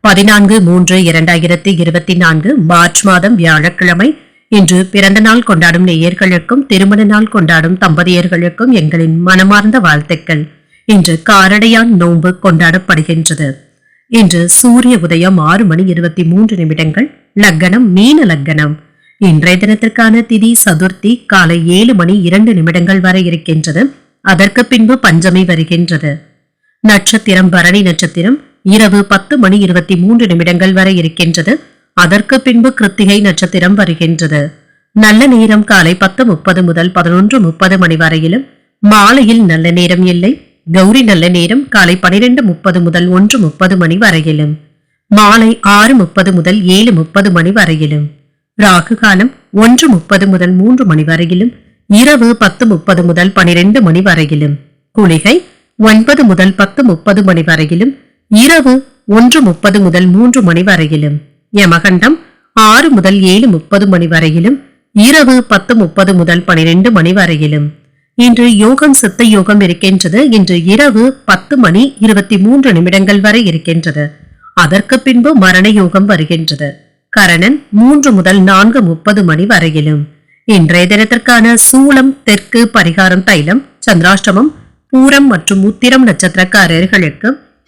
பதினான்கு மூன்று இரண்டாயிரத்தி இருபத்தி நான்கு மார்ச் மாதம் வியாழக்கிழமை. இன்று பிறந்த நாள் கொண்டாடும் நேயர்களுக்கும் திருமண நாள் கொண்டாடும் தம்பதியர்களுக்கும் எங்களின் மனமார்ந்த வாழ்த்துக்கள். இன்று காரடையான் நோன்பு கொண்டாடப்படுகின்றது. இன்று சூரிய உதயம் ஆறு மணி இருபத்தி மூன்று நிமிடங்கள் லக்கணம் மீன லக்கணம். இன்றைய தினத்திற்கான திதி சதுர்த்தி காலை ஏழு மணி இரண்டு நிமிடங்கள் வரை இருக்கின்றது. அதற்கு பின்பு பஞ்சமி வருகின்றது. நட்சத்திரம் பரணி நட்சத்திரம் இரவு பத்து மணி இருபத்தி மூன்று நிமிடங்கள் வரை இருக்கின்றது. அதற்கு பின்பு கிருத்திகை நட்சத்திரம் வருகின்றது. நல்ல நேரம் காலை பத்து முப்பது முதல் பதினொன்று முப்பது மணி வரையிலும் மாலையில் நல்ல நேரம் இல்லை கௌரி நல்ல நேரம் காலை பனிரெண்டு முப்பது முதல் ஒன்று முப்பது மணி வரையிலும் மாலை ஆறு முப்பது முதல் ஏழு முப்பது மணி வரையிலும் ராகு காலம் ஒன்று முப்பது முதல் மூன்று மணி வரையிலும் இரவு பத்து முப்பது முதல் பனிரெண்டு மணி வரையிலும் குளிகை ஒன்பது முதல் பத்து முப்பது மணி வரையிலும் இரவு ஒன்று முப்பது முதல் மூன்று மணி வரையிலும். யமகண்டம் ஆறு முதல் ஏழு முப்பது மணி வரையிலும். இரவு பத்து முப்பது முதல் பனிரெண்டு மணி வரையிலும். இன்று யோகம் சித்த யோகம் இருக்கின்றது. இன்று இரவு பத்து மணி இருபத்தி மூன்று நிமிடங்கள் வரை இருக்கின்றது. அதற்கு பின்பு மரண யோகம் வருகின்றது. கரணன் மூன்று முதல் நான்கு முப்பது மணி வரையிலும். இன்றைய தினத்திற்கான சூளம் தெற்கு பரிகாரம் தைலம் சந்திராஷ்டமம் பூரம் மற்றும் உத்திரம் நட்சத்திரக்காரர்களுக்கு